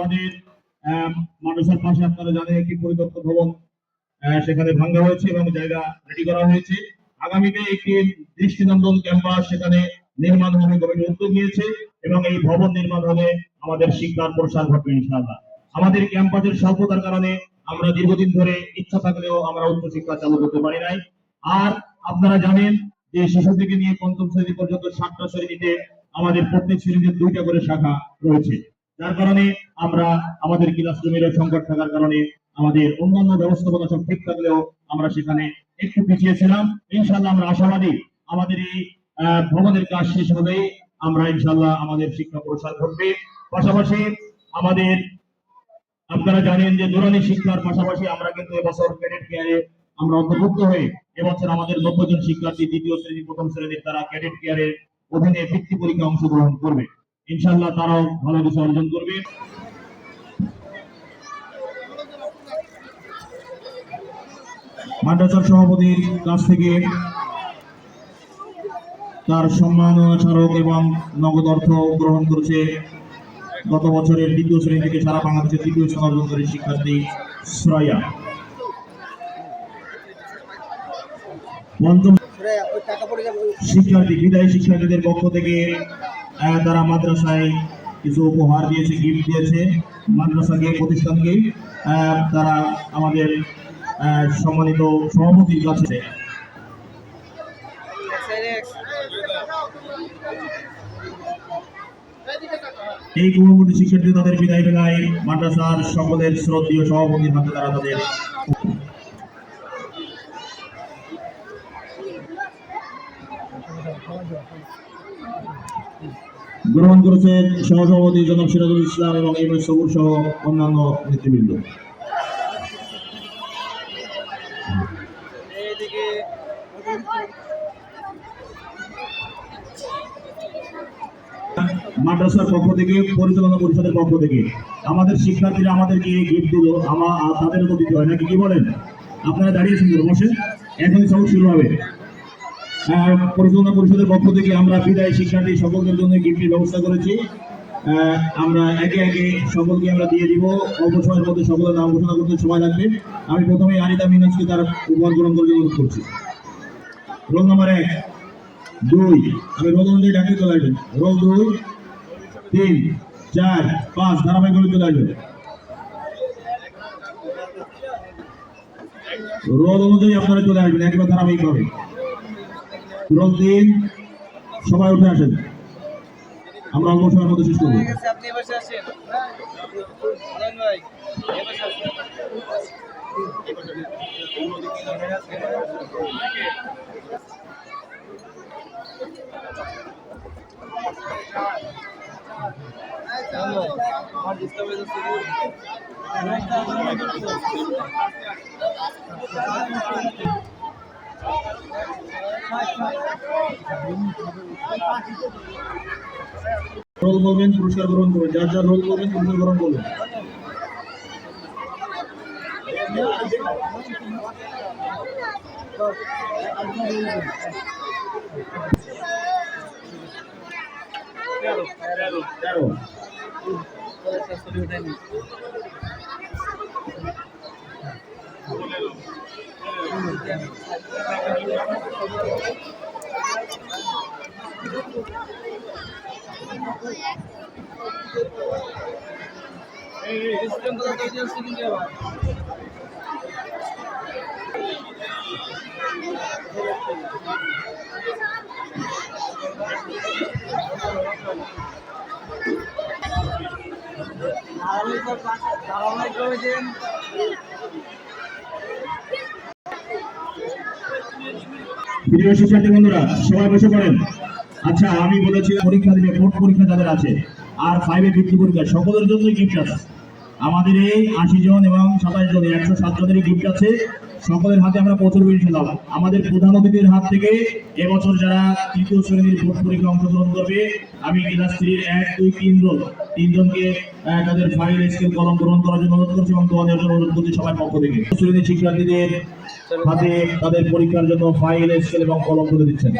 আমাদের মাদ্রাসার পাশে আপনারা জানেন একটি পরিত্যক্ত ভবন সেখানে ভাঙ্গা হয়েছে এবং জায়গা রেডি করা হয়েছে। আগামীতে একটি দৃষ্টিনন্দন ক্যাম্পাস সেখানে নির্মাণ হবে কমিটি উদ্যোগ নিয়েছে এবং এই ভবন নির্মাণ হলে আমাদের শিক্ষার প্রসার ঘটবে ইনশাআল্লাহ। আমাদের ক্যাম্পাসের স্বল্পতার কারণে আমরা দীর্ঘদিন ধরে ইচ্ছা থাকলেও আমরা উচ্চশিক্ষা চালু করতে পারি নাই। আর আপনারা জানেন যে শিশু থেকে নিয়ে পঞ্চম শ্রেণি পর্যন্ত সাতটা শ্রেণীতে আমাদের প্রত্যেক শ্রেণীতে দুইটা করে শাখা রয়েছে। যার কারণে আমরা আমাদের ক্লাসরুমের সংকট থাকার কারণে আমাদের অন্যান্য ব্যবস্থাপনা সব ঠিক থাকলেও আমরা সেখানে একটু পিছিয়ে ছিলাম। ইনশাল্লাহ আমরা আশাবাদী আমাদের এই ভবনের কাজ শেষ হলেই আমরা ইনশাল্লাহ আমাদের শিক্ষা প্রসার ঘটবে। পাশাপাশি আমাদের, আপনারা জানেন যে দূরানি শিক্ষার পাশাপাশি আমরা কিন্তু এবছর ক্যাডেট কেয়ারে আমরা অন্তর্ভুক্ত হয়ে এবছর আমাদের নব্বই জন শিক্ষার্থী দ্বিতীয় শ্রেণি, প্রথম শ্রেণির তারা ক্যাডেট কেয়ারের অধীনে বৃত্তি পরীক্ষা অংশগ্রহণ করবে। ইনশাল্লাহ তারাও ভালো কিছু অর্জন করবে। মাদ্রাসার সভাপতির কাছ থেকে তার সম্মাননা স্মারক এবং নগদ অর্থ গ্রহণ করেছে গত বছরের দ্বিতীয় শ্রেণি থেকে সারা বাংলাদেশের তৃতীয় স্থান অর্জনকারী শিক্ষার্থী শ্রয়া। পঞ্চম শিক্ষার্থী, বিদায়ী শিক্ষার্থীদের পক্ষ থেকে তারা মাদ্রাসায় কিছু উপহার দিয়েছে গিফট দিয়েছে মাদ্রাসাকে প্রতিষ্ঠানকে তারা আমাদের সম্মানিত সভাপতির কাছে এই কুমুরমুটি শিক্ষার্থী তাদের বিদায় বেলায় মাদ্রাসার সকলের শ্রদ্ধীয় সভাপতির হাতে তারা তাদের গ্রহণ করেছেন সহসভাপতি জনাব সিরাজুল ইসলাম এবং এম এস সবুর সহ অন্যান্য নেতৃবৃন্দ। মাদ্রাসার পক্ষ থেকে, পরিচালনা পরিষদের পক্ষ থেকে আমাদের শিক্ষার্থীরা আমাদেরকে গিফট দিল। আমার তাদেরও তো দিতে হয়। নাকি কি বলেন? আপনারা দাঁড়িয়েছেন বসে। এখনই সব শুরু হবে। পরিচালনা পরিষদের পক্ষ থেকে আমরা বিদায় শিক্ষার্থী সকলদের জন্য গিফটের ব্যবস্থা করেছি। আমরা একে একে সকলকে আমরা দিয়ে দিব। অল্প সময়ের মধ্যে সকলের নাম ঘোষণা করতে সময় লাগবে। আমি প্রথমে আরিতা মিনাজকে তার উপহার গ্রহণ করে অনুরোধ করছি। রোল নাম্বার এক, দুই, আমি রোল অনুযায়ী ডাকে চলে আসবেন। রোল দুই, তিন, চার, পাঁচ ধারাবাহিক চলে আসবেন। রোল অনুযায়ী আপনারা চলে আসবেন, একবার ধারাবাহিক ভাবে সবাই উঠে আসেন। আমরা অল্প সময়ের মধ্যে শেষ করব। আমার রোল বলবেন পুরস্কার গ্রহণ করবেন যার যার রোল বলবেন পুরস্কার গ্রহণ করবেন তৈরি ধারাবাহিক প্রিয় শিক্ষার্থী বন্ধুরা সবাই বসে পড়েন। আচ্ছা আমি বলেছি পরীক্ষা দিবে বোর্ড পরীক্ষা যাদের আছে, আর ফাইভে বৃত্তি পরীক্ষা, সকলের জন্য গিফট আছে। আমাদের এই আশি জন এবং সাতাশ জন একশো সাত জনেরই গিফট আছে। সকলের হাতে আমরা পৌঁছে দেবো ইনশাল্লাহ আমাদের প্রধান অতিথির হাত থেকে এবছর যারা তৃতীয় শ্রেণির বোর্ড পরীক্ষা অংশগ্রহণ করবে, আমি ক্লাস থ্রির এক, দুই, তিন জন, তিনজনকে তাদের ফাইল স্কেল কলম গ্রহণ করার জন্য অনুরোধ করছি এবং দেওয়ার জন্য অনুরোধ করছি সবার পক্ষ থেকে। শ্রেণির শিক্ষার্থীদের হাতে তাদের পরীক্ষার জন্য ফাইল স্কেল এবং কলম তুলে দিচ্ছেন।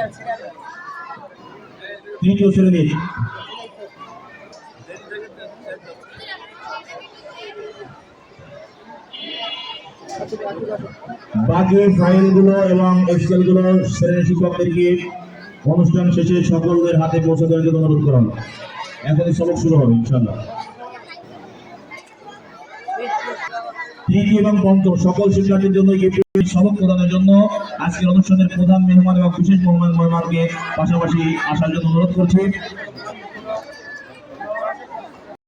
তৃতীয় শ্রেণির। বাকি ফাইলগুলো এবং এক্সেলগুলো শ্রেণি শিক্ষকদেরকে অনুষ্ঠান শেষে সকলদের হাতে পৌঁছে দেওয়ার জন্য অনুরোধ করা হলো এখন সবক শুরু হবে, ইনশাআল্লাহ। তৃতীয় এবং পঞ্চম সকল শিক্ষার্থীর জন্য এই সবক প্রদানের জন্য আজকের অনুষ্ঠানের প্রধান মেহমান এবং বিশেষ মেহমান মেহমানকে পাশাপাশি আসার জন্য অনুরোধ করছি।